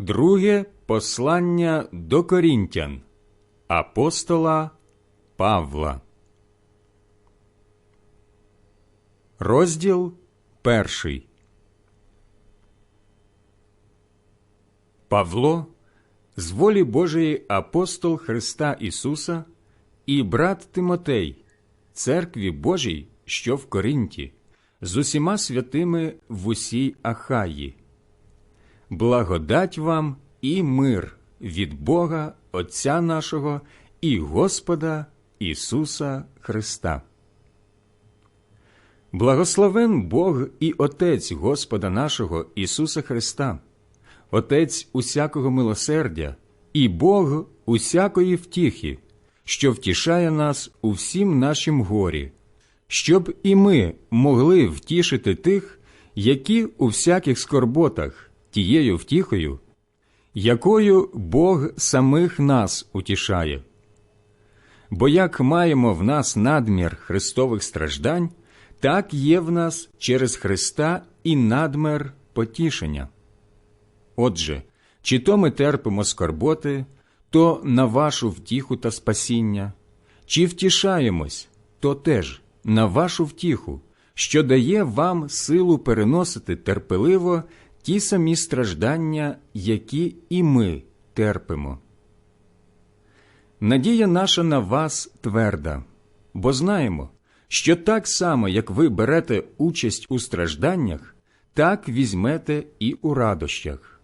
Друге послання до Корінтян апостола Павла. Розділ перший. Павло, з волі Божої апостол Христа Ісуса і брат Тимотей, церкві Божій, що в Коринті, з усіма святими в усій Ахаї. Благодать вам і мир від Бога Отця нашого і Господа Ісуса Христа. Благословен Бог і Отець Господа нашого Ісуса Христа, Отець усякого милосердя і Бог усякої втіхи, що втішає нас у всім нашім горі, щоб і ми могли втішити тих, які у всяких скорботах тією втіхою, якою Бог самих нас утішає. Бо як маємо в нас надмір Христових страждань, так є в нас через Христа і надмір потішення. Отже, чи то ми терпимо скорботи, то на вашу втіху та спасіння, чи втішаємось, то теж на вашу втіху, що дає вам силу переносити терпеливо ті самі страждання, які і ми терпимо. Надія наша на вас тверда, бо знаємо, що так само, як ви берете участь у стражданнях, так візьмете і у радощах.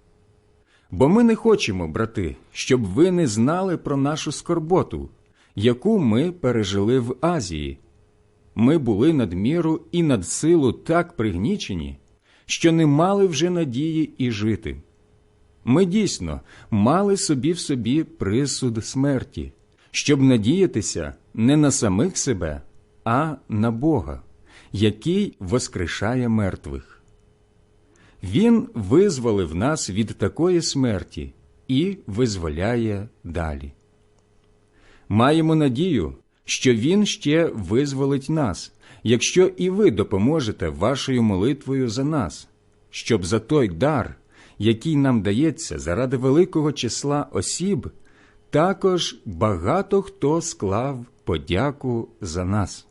Бо ми не хочемо, брати, щоб ви не знали про нашу скорботу, яку ми пережили в Азії. Ми були надміру і над силу так пригнічені, що не мали вже надії і жити. Ми дійсно мали собі в собі присуд смерті, щоб надіятися не на самих себе, а на Бога, який воскрешає мертвих. Він визволив нас від такої смерті і визволяє далі. Маємо надію, що Він ще визволить нас, якщо і ви допоможете вашою молитвою за нас, щоб за той дар, який нам дається заради великого числа осіб, також багато хто склав подяку за нас.